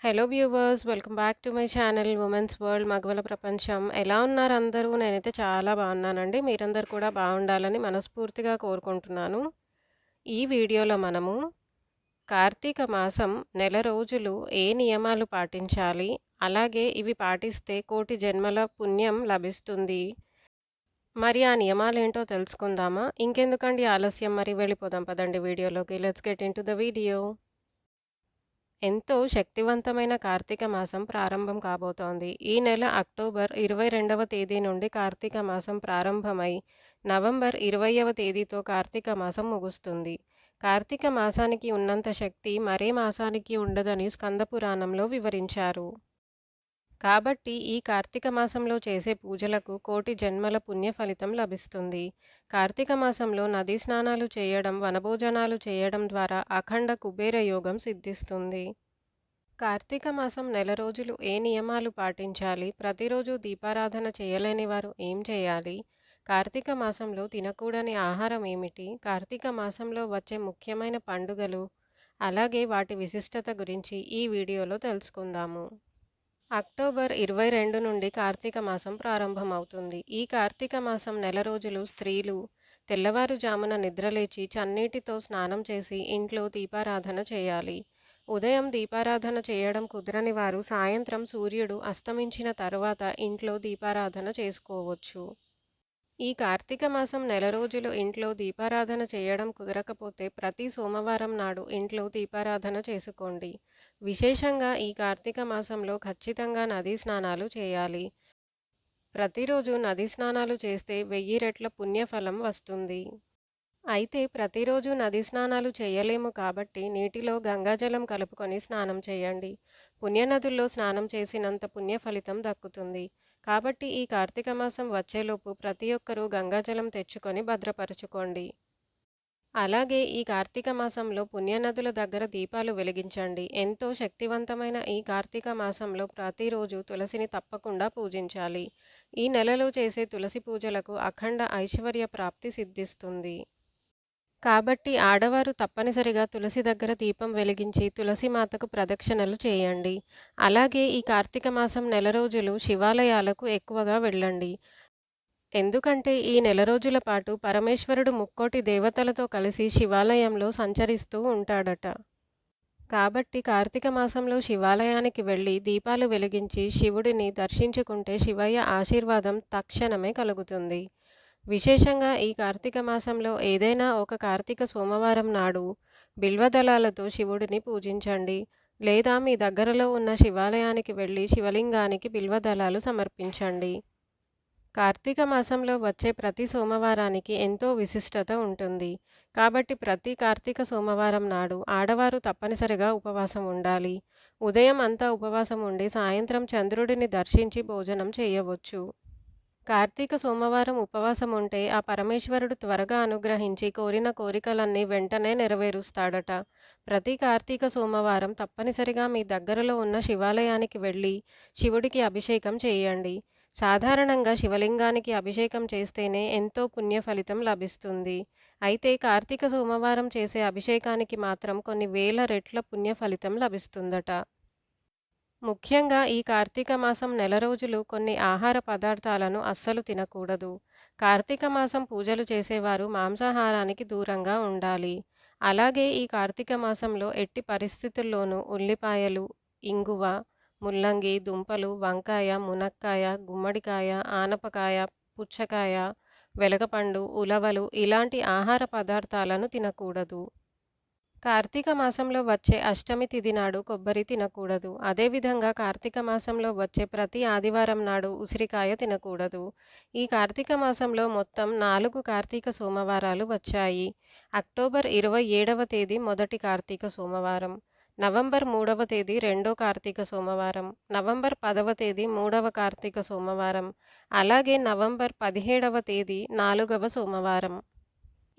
Hello viewers welcome back to my channel women's world మగవల ప్రపంచం. ఎలా ఉన్నారు అందరూ? నేనైతే చాలా బాగున్నానండి. మీరందరూ కూడా బాగుండాలని మనస్ఫూర్తిగా కోరుకుంటున్నాను. ఈ వీడియోలో మనము కార్తీక మాసం నెల రోజులు ఏ నియమాలు పాటించాలి? అలాగే ఇవి పాటిస్తే కోటి జన్మల పుణ్యం లభిస్తుంది. మరి ఆ నియమాలేంటో తెలుసుకుందామా? ఇంకెందుకండి ఆలస్యం? మరి వెళ్ళిపోదాం పదండి వీడియోలోకి. Let's get into the video ఎంతో శక్తివంతమైన కార్తీక మాసం ప్రారంభం కాబోతోంది. ఈ నెల అక్టోబర్ ఇరవై రెండవ తేదీ నుండి కార్తీక మాసం ప్రారంభమై నవంబర్ ఇరవైవ తేదీతో కార్తీక మాసం ముగుస్తుంది. కార్తీక మాసానికి ఉన్నంత శక్తి మరే మాసానికి ఉండదని స్కంద పురాణంలో వివరించారు. కాబట్టి ఈ కార్తీక మాసంలో చేసే పూజలకు కోటి జన్మల పుణ్య ఫలితం లభిస్తుంది. కార్తీక మాసంలో నదీ స్నానాలు చేయడం వనభోజనాలు చేయడం ద్వారా అఖండ కుబేర యోగం సిద్ధిస్తుంది. కార్తీక మాసం నెల రోజులు ఏ నియమాలు పాటించాలి? ప్రతిరోజు దీపారాధన చేయలేని వారు ఏం చేయాలి? కార్తీక మాసంలో తినకూడని ఆహారం ఏమిటి? కార్తీక మాసంలో వచ్చే ముఖ్యమైన పండుగలు? అలాగే వాటి విశిష్టత గురించి ఈ వీడియోలో తెలుసుకుందాము. అక్టోబర్ ఇరవై రెండు నుండి కార్తీక మాసం ప్రారంభమవుతుంది. ఈ కార్తీక మాసం నెల రోజులు స్త్రీలు తెల్లవారుజామున నిద్రలేచి చన్నీటితో స్నానం చేసి ఇంట్లో దీపారాధన చేయాలి. ఉదయం దీపారాధన చేయడం కుదరని వారు సాయంత్రం సూర్యుడు అస్తమించిన తరువాత ఇంట్లో దీపారాధన చేసుకోవచ్చు. ఈ కార్తీక మాసం నెల రోజులు ఇంట్లో దీపారాధన చేయడం కుదరకపోతే ప్రతి సోమవారం నాడు ఇంట్లో దీపారాధన చేసుకోండి. విశేషంగా ఈ కార్తీక మాసంలో ఖచ్చితంగా నదీ స్నానాలు చేయాలి. ప్రతిరోజు నదీ స్నానాలు చేస్తే వెయ్యి రెట్ల పుణ్యఫలం వస్తుంది. అయితే ప్రతిరోజు నదీ స్నానాలు చేయలేము కాబట్టి నీటిలో గంగాజలం కలుపుకొని స్నానం చేయండి. పుణ్యనదుల్లో స్నానం చేసినంత పుణ్య ఫలితం దక్కుతుంది. కాబట్టి ఈ కార్తీక మాసం వచ్చేలోపు ప్రతి ఒక్కరూ గంగాజలం తెచ్చుకొని భద్రపరచుకోండి. అలాగే ఈ కార్తీక మాసంలో పుణ్యనదుల దగ్గర దీపాలు వెలిగించండి. ఎంతో శక్తివంతమైన ఈ కార్తీక మాసంలో ప్రతిరోజు తులసిని తప్పకుండా పూజించాలి. ఈ నెలలో చేసే తులసి పూజలకు అఖండ ఐశ్వర్య ప్రాప్తి సిద్ధిస్తుంది. కాబట్టి ఆడవారు తప్పనిసరిగా తులసి దగ్గర దీపం వెలిగించి తులసి మాతకు ప్రదక్షిణలు చేయండి. అలాగే ఈ కార్తీక మాసం నెల రోజులు శివాలయాలకు ఎక్కువగా వెళ్ళండి. ఎందుకంటే ఈ నెల రోజుల పాటు పరమేశ్వరుడు ముక్కోటి దేవతలతో కలిసి శివాలయంలో సంచరిస్తూ ఉంటాడట. కాబట్టి కార్తీక మాసంలో శివాలయానికి వెళ్ళి దీపాలు వెలిగించి శివుడిని దర్శించుకుంటే శివయ్య ఆశీర్వాదం తక్షణమే కలుగుతుంది. విశేషంగా ఈ కార్తీక మాసంలో ఏదైనా ఒక కార్తీక సోమవారం నాడు బిల్వదళాలతో శివుడిని పూజించండి. లేదా మీ దగ్గరలో ఉన్న శివాలయానికి వెళ్ళి శివలింగానికి బిల్వదళాలు సమర్పించండి. కార్తీక మాసంలో వచ్చే ప్రతి సోమవారానికి ఎంతో విశిష్టత ఉంటుంది. కాబట్టి ప్రతి కార్తీక సోమవారం నాడు ఆడవారు తప్పనిసరిగా ఉపవాసం ఉండాలి. ఉదయం అంతా ఉపవాసం ఉండి సాయంత్రం చంద్రుడిని దర్శించి భోజనం చేయవచ్చు. కార్తీక సోమవారం ఉపవాసం ఉంటే ఆ పరమేశ్వరుడు త్వరగా అనుగ్రహించి కోరిన కోరికలన్నీ వెంటనే నెరవేరుస్తాడట. ప్రతి కార్తీక సోమవారం తప్పనిసరిగా మీ దగ్గరలో ఉన్న శివాలయానికి వెళ్ళి శివుడికి అభిషేకం చేయండి. సాధారణంగా శివలింగానికి అభిషేకం చేస్తేనే ఎంతో పుణ్య ఫలితం లభిస్తుంది. అయితే కార్తీక సోమవారం చేసే అభిషేకానికి మాత్రం కొన్ని వేల రెట్ల పుణ్య ఫలితం లభిస్తుందట. ముఖ్యంగా ఈ కార్తీక మాసం నెల రోజులు కొన్ని ఆహార పదార్థాలను అస్సలు తినకూడదు. కార్తీక మాసం పూజలు చేసేవారు మాంసాహారానికి దూరంగా ఉండాలి. అలాగే ఈ కార్తీక మాసంలో ఎట్టి పరిస్థితుల్లోనూ ఉల్లిపాయలు ఇంగువ ముల్లంగి దుంపలు వంకాయ మునక్కాయ గుమ్మడికాయ ఆనపకాయ పుచ్చకాయ వెలగపండు ఉలవలు ఇలాంటి ఆహార పదార్థాలను తినకూడదు. కార్తీక మాసంలో వచ్చే అష్టమి తిథి నాడు కొబ్బరి తినకూడదు. అదేవిధంగా కార్తీక మాసంలో వచ్చే ప్రతి ఆదివారం నాడు ఉసిరికాయ తినకూడదు. ఈ కార్తీక మాసంలో మొత్తం నాలుగు కార్తీక సోమవారాలు వచ్చాయి. అక్టోబర్ ఇరవై ఏడవ తేదీ మొదటి కార్తీక సోమవారం. నవంబర్ మూడవ తేదీ రెండో కార్తీక సోమవారం నవంబర్ పదవ తేదీ మూడవ కార్తీక సోమవారం అలాగే నవంబర్ పదిహేడవ తేదీ నాలుగవ సోమవారం.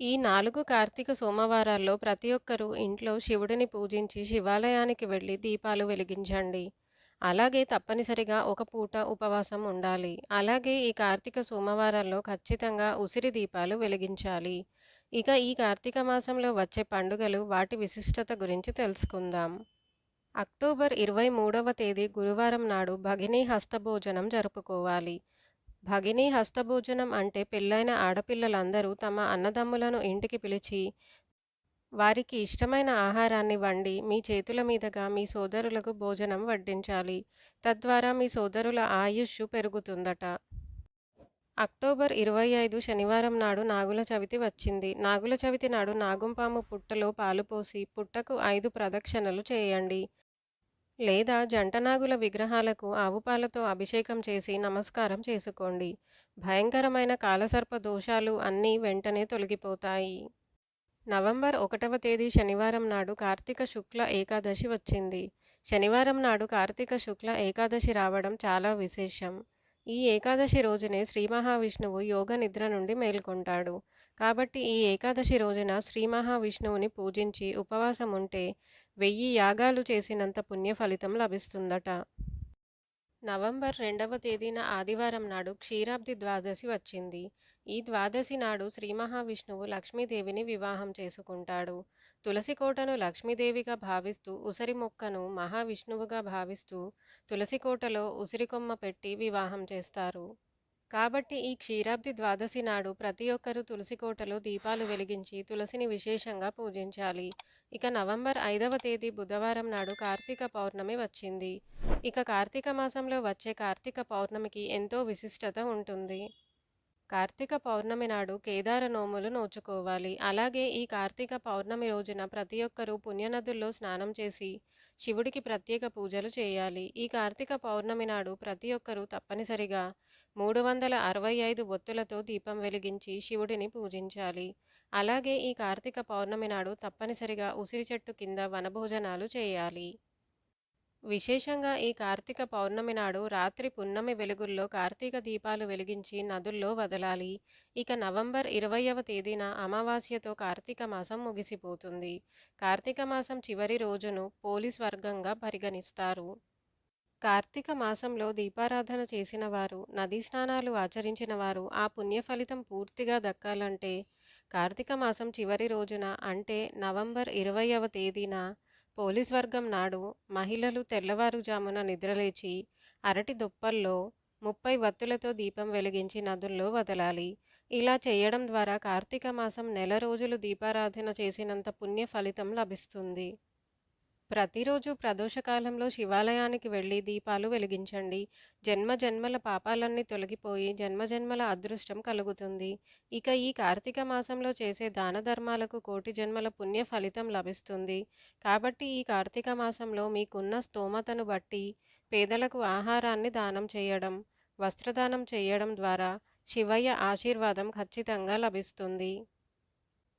ఈ నాలుగు కార్తీక సోమవారాల్లో ప్రతి ఒక్కరూ ఇంట్లో శివుడిని పూజించి శివాలయానికి వెళ్ళి దీపాలు వెలిగించండి. అలాగే తప్పనిసరిగా ఒక పూట ఉపవాసం ఉండాలి. అలాగే ఈ కార్తీక సోమవారాల్లో ఖచ్చితంగా ఉసిరి దీపాలు వెలిగించాలి. ఇక ఈ కార్తీక మాసంలో వచ్చే పండుగలు వాటి విశిష్టత గురించి తెలుసుకుందాం. అక్టోబర్ ఇరవై మూడవ తేదీ గురువారం నాడు భగినీ హస్తభోజనం జరుపుకోవాలి. భగినీ హస్తభోజనం అంటే పెళ్ళైన ఆడపిల్లలందరూ తమ అన్నదమ్ములను ఇంటికి పిలిచి వారికి ఇష్టమైన ఆహారాన్ని వండి మీ చేతుల మీదుగా మీ సోదరులకు భోజనం వడ్డించాలి. తద్వారా మీ సోదరుల ఆయుష్ పెరుగుతుందట. అక్టోబర్ ఇరవై ఐదు శనివారం నాడు నాగుల చవితి వచ్చింది. నాగుల చవితి నాడు నాగుంపాము పుట్టలో పాలు పోసి పుట్టకు ఐదు ప్రదక్షిణలు చేయండి. లేదా జంటనాగుల విగ్రహాలకు ఆవుపాలతో అభిషేకం చేసి నమస్కారం చేసుకోండి. భయంకరమైన కాలసర్ప దోషాలు అన్నీ వెంటనే తొలగిపోతాయి. నవంబర్ ఒకటవ తేదీ శనివారం నాడు కార్తీక శుక్ల ఏకాదశి వచ్చింది. శనివారం నాడు కార్తీక శుక్ల ఏకాదశి రావడం చాలా విశేషం. ఈ ఏకాదశి రోజునే శ్రీ మహావిష్ణువు యోగ నిద్ర నుండి మేల్కొంటాడు. కాబట్టి ఈ ఏకాదశి రోజున శ్రీ మహావిష్ణువుని పూజించి ఉపవాసం ఉంటే వెయ్యి యాగాలు చేసినంత పుణ్య ఫలితం లభిస్తుందట. నవంబర్ రెండవ తేదీన ఆదివారం నాడు క్షీరాబ్ది ద్వాదశి వచ్చింది. ఈ ద్వాదశి నాడు శ్రీ మహావిష్ణువు లక్ష్మీదేవిని వివాహం చేసుకుంటాడు. తులసి కోటను లక్ష్మీదేవిగా భావిస్తూ ఉసిరి మొక్కను మహావిష్ణువుగా భావిస్తూ తులసి కోటలో ఉసిరికొమ్మ పెట్టి వివాహం చేస్తారు. కాబట్టి ఈ క్షీరాబ్ది ద్వాదశి నాడు ప్రతి ఒక్కరూ తులసి కోటలో దీపాలు వెలిగించి తులసిని విశేషంగా పూజించాలి. ఇక నవంబర్ ఐదవ తేదీ బుధవారం నాడు కార్తీక పౌర్ణమి వచ్చింది. ఇక కార్తీక మాసంలో వచ్చే కార్తీక పౌర్ణమికి ఎంతో విశిష్టత ఉంటుంది. కార్తీక పౌర్ణమి నాడు కేదార నోములు నోచుకోవాలి. అలాగే ఈ కార్తీక పౌర్ణమి రోజున ప్రతి ఒక్కరూ పుణ్యనదుల్లో స్నానం చేసి శివుడికి ప్రత్యేక పూజలు చేయాలి. ఈ కార్తీక పౌర్ణమి నాడు ప్రతి ఒక్కరూ తప్పనిసరిగా మూడు వందల అరవై ఐదు ఒత్తులతో దీపం వెలిగించి శివుడిని పూజించాలి. అలాగే ఈ కార్తీక పౌర్ణమి నాడు తప్పనిసరిగా ఉసిరి చెట్టు కింద వనభోజనాలు చేయాలి. విశేషంగా ఈ కార్తీక పౌర్ణమి నాడు రాత్రి పున్నమి వెలుగుల్లో కార్తీక దీపాలు వెలిగించి నదుల్లో వదలాలి. ఇక నవంబర్ ఇరవయవ తేదీన అమావాస్యతో కార్తీక మాసం ముగిసిపోతుంది. కార్తీక మాసం చివరి రోజును పోలీస్ వర్గంగా పరిగణిస్తారు. కార్తీక మాసంలో దీపారాధన చేసిన వారు నదీ స్నానాలు ఆచరించిన వారు ఆ పుణ్య ఫలితం పూర్తిగా దక్కాలంటే కార్తీక మాసం చివరి రోజున అంటే నవంబర్ ఇరవయవ తేదీన పోలీస్ వర్గం నాడు మహిళలు తెల్లవారుజామున నిద్రలేచి అరటి దుప్పల్లో ముప్పై వత్తులతో దీపం వెలిగించి నదుల్లో వదలాలి. ఇలా చేయడం ద్వారా కార్తీక మాసం నెల రోజులు దీపారాధన చేసినంత పుణ్య ఫలితం లభిస్తుంది. ప్రతిరోజు ప్రదోషకాలంలో శివాలయానికి వెళ్ళి దీపాలు వెలిగించండి. జన్మ జన్మల పాపాలన్నీ తొలగిపోయి జన్మజన్మల అదృష్టం కలుగుతుంది. ఇక ఈ కార్తీక మాసంలో చేసే దాన ధర్మాలకు కోటి జన్మల పుణ్య ఫలితం లభిస్తుంది. కాబట్టి ఈ కార్తీక మాసంలో మీకున్న స్తోమతను బట్టి పేదలకు ఆహారాన్ని దానం చేయడం వస్త్రదానం చేయడం ద్వారా శివయ్య ఆశీర్వాదం ఖచ్చితంగా లభిస్తుంది.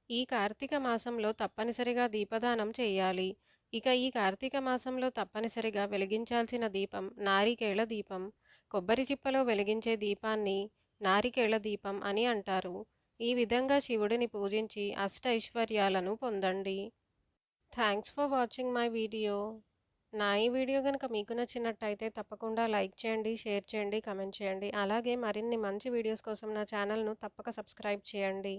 ఈ కార్తీక మాసంలో తప్పనిసరిగా దీపదానం చేయాలి. ఇక ఈ కార్తీక మాసంలో తప్పనిసరిగా వెలిగించాల్సిన దీపం నారికేళ దీపం. కొబ్బరి చిప్పలో వెలిగించే దీపాన్ని నారికేళ దీపం అని అంటారు. ఈ విధంగా శివుడిని పూజించి అష్ట ఐశ్వర్యాలను పొందండి. Thanks for watching my video నా ఈ వీడియో కనుక మీకు నచ్చినట్టయితే తప్పకుండా లైక్ చేయండి షేర్ చేయండి కమెంట్ చేయండి. అలాగే మరిన్ని మంచి వీడియోస్ కోసం నా ఛానల్ను తప్పక సబ్స్క్రైబ్ చేయండి.